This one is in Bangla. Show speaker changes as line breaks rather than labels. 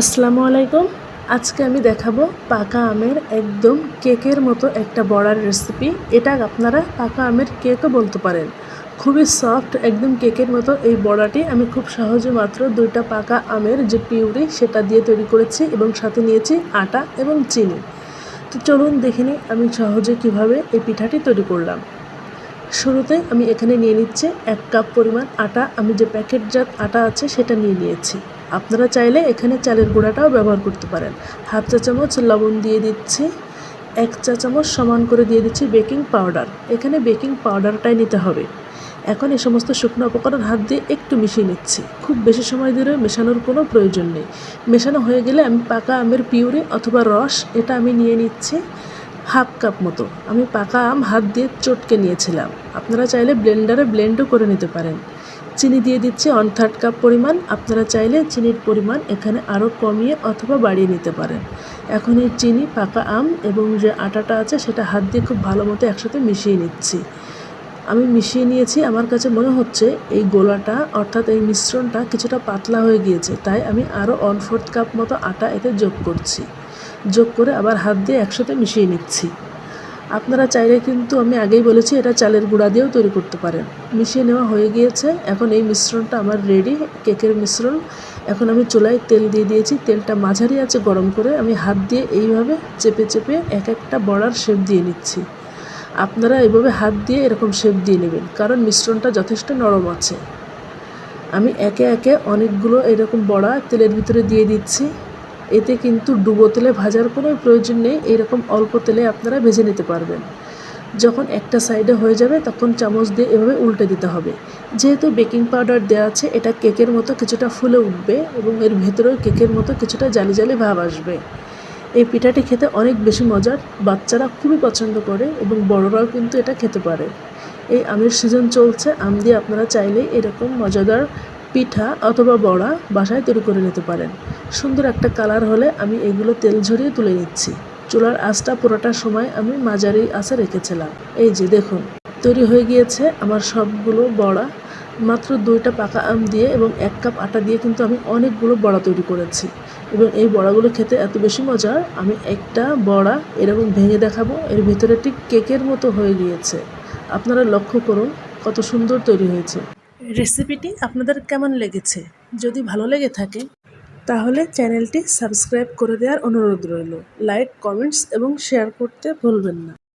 আসসালামু আলাইকুম। আজকে আমি দেখাবো পাকা আমের একদম কেকের মতো একটা বড়ার রেসিপি এটা আপনারা পাকা আমের কেকও বলতে পারেন। খুবই সফট একদম কেকের মতো এই বড়াটি আমি খুব সহজে মাত্র দুইটা পাকা আমের যে পিউরি সেটা দিয়ে তৈরি করেছি এবং সাথে নিয়েছি আটা এবং চিনি। তো চলুন দেখে নিই আমি সহজে কীভাবে এই পিঠাটি তৈরি করলাম। শুরুতে আমি এখানে নিয়ে নিচ্ছি এক কাপ পরিমাণ আটা। আমি যে প্যাকেটজাত আটা আছে সেটা নিয়ে নিয়েছি। আপনারা চাইলে এখানে চালের গুঁড়াটাও ব্যবহার করতে পারেন। হাফ চা চামচ লবণ দিয়ে দিচ্ছি। এক চা চামচ সমান করে দিয়ে দিচ্ছি বেকিং পাউডার। এখানে বেকিং পাউডারটাই নিতে হবে। এখন এই সমস্ত শুকনো উপকরণ হাত দিয়ে একটু মিশিয়ে নিচ্ছি। খুব বেশি সময় ধরে মেশানোর কোনো প্রয়োজন নেই। মেশানো হয়ে গেলে আমি পাকা আমের পিউরি অথবা রস এটা আমি নিয়ে নিচ্ছি হাফ কাপ মতো। আমি পাকা আম হাত দিয়ে চটকে নিয়েছিলাম। আপনারা চাইলে ব্লেন্ডারে ব্লেন্ডও করে নিতে পারেন। চিনি দিয়ে দিচ্ছি ওয়ান থার্ড কাপ পরিমাণ। আপনারা চাইলে চিনির পরিমাণ এখানে আরও কমিয়ে অথবা বাড়িয়ে নিতে পারেন। এখন এই চিনি, পাকা আম এবং যে আটাটা আছে সেটা হাত দিয়ে খুব ভালো মতো একসাথে মিশিয়ে নিচ্ছি। আমি মিশিয়ে নিয়েছি, আমার কাছে মনে হচ্ছে এই গোলাটা অর্থাৎ এই মিশ্রণটা কিছুটা পাতলা হয়ে গিয়েছে, তাই আমি আরও ওয়ান ফোর্থ কাপ মতো আটা এতে যোগ করছি। যোগ করে আবার হাত দিয়ে একসাথে মিশিয়ে নিচ্ছি। আপনারা চাইলে কিন্তু আমি আগেই বলেছি এটা চালের গুঁড়া দিয়েও তৈরি করতে পারেন। মিশিয়ে নেওয়া হয়ে গিয়েছে। এখন এই মিশ্রণটা আমার রেডি কেকের মিশ্রণ। এখন আমি চুলায় তেল দিয়ে দিয়েছি। তেলটা মাঝারি আছে গরম করে আমি হাত দিয়ে এইভাবে চেপে চেপে এক একটা বড়ার শেপ দিয়ে নিচ্ছি। আপনারা এভাবে হাত দিয়ে এরকম শেপ দিয়ে নেবেন, কারণ মিশ্রণটা যথেষ্ট নরম আছে। আমি একে একে অনেকগুলো এরকম বড়া তেলের ভিতরে দিয়ে দিচ্ছি। এতে কিন্তু ডুবো তেলে ভাজার কোনো প্রয়োজন নেই, এরকম অল্প তেলে আপনারা ভেজে নিতে পারবেন। যখন একটা সাইডে হয়ে যাবে, তখন চামচ দিয়ে এভাবে উল্টে দিতে হবে। যেহেতু বেকিং পাউডার দেওয়া আছে, এটা কেকের মতো কিছুটা ফুলে উঠবে এবং এর ভেতরেও কেকের মতো কিছুটা জালি জালি ভাব আসবে। এই পিঠাটি খেতে অনেক বেশি মজার, বাচ্চারা খুবই পছন্দ করে এবং বড়রাও কিন্তু এটা খেতে পারে। এই আমের সিজন চলছে, আম দিয়ে আপনারা চাইলেই এরকম মজাদার পিঠা অথবা বড়া বাসায় তৈরি করে নিতে পারেন। সুন্দর একটা কালার হলে আমি এগুলো তেল ঝরিয়ে তুলে নিচ্ছি। চুলার আঁচটা পুরোটা সময় আমি মাঝারি আঁচে রেখেছিলাম। এই যে দেখুন, তৈরি হয়ে গিয়েছে আমার সবগুলো বড়া। মাত্র দুইটা পাকা আম দিয়ে এবং এক কাপ আটা দিয়ে কিন্তু আমি অনেকগুলো বড়া তৈরি করেছি। এবং এই বড়াগুলো খেতে এত বেশি মজার, আমি একটা বড়া এরকম ভেঙে দেখাবো, এর ভিতরে ঠিক কেকের মতো হয়ে গিয়েছে। আপনারা লক্ষ্য করুন, কত সুন্দর তৈরি হয়েছে। রেসিপিটি আপনাদের কেমন লেগেছে? যদি ভালো লেগে থাকে, তাহলে চ্যানেলটি সাবস্ক্রাইব করে দেওয়ার অনুরোধ রইল। লাইক, কমেন্টস এবং শেয়ার করতে ভুলবেন না।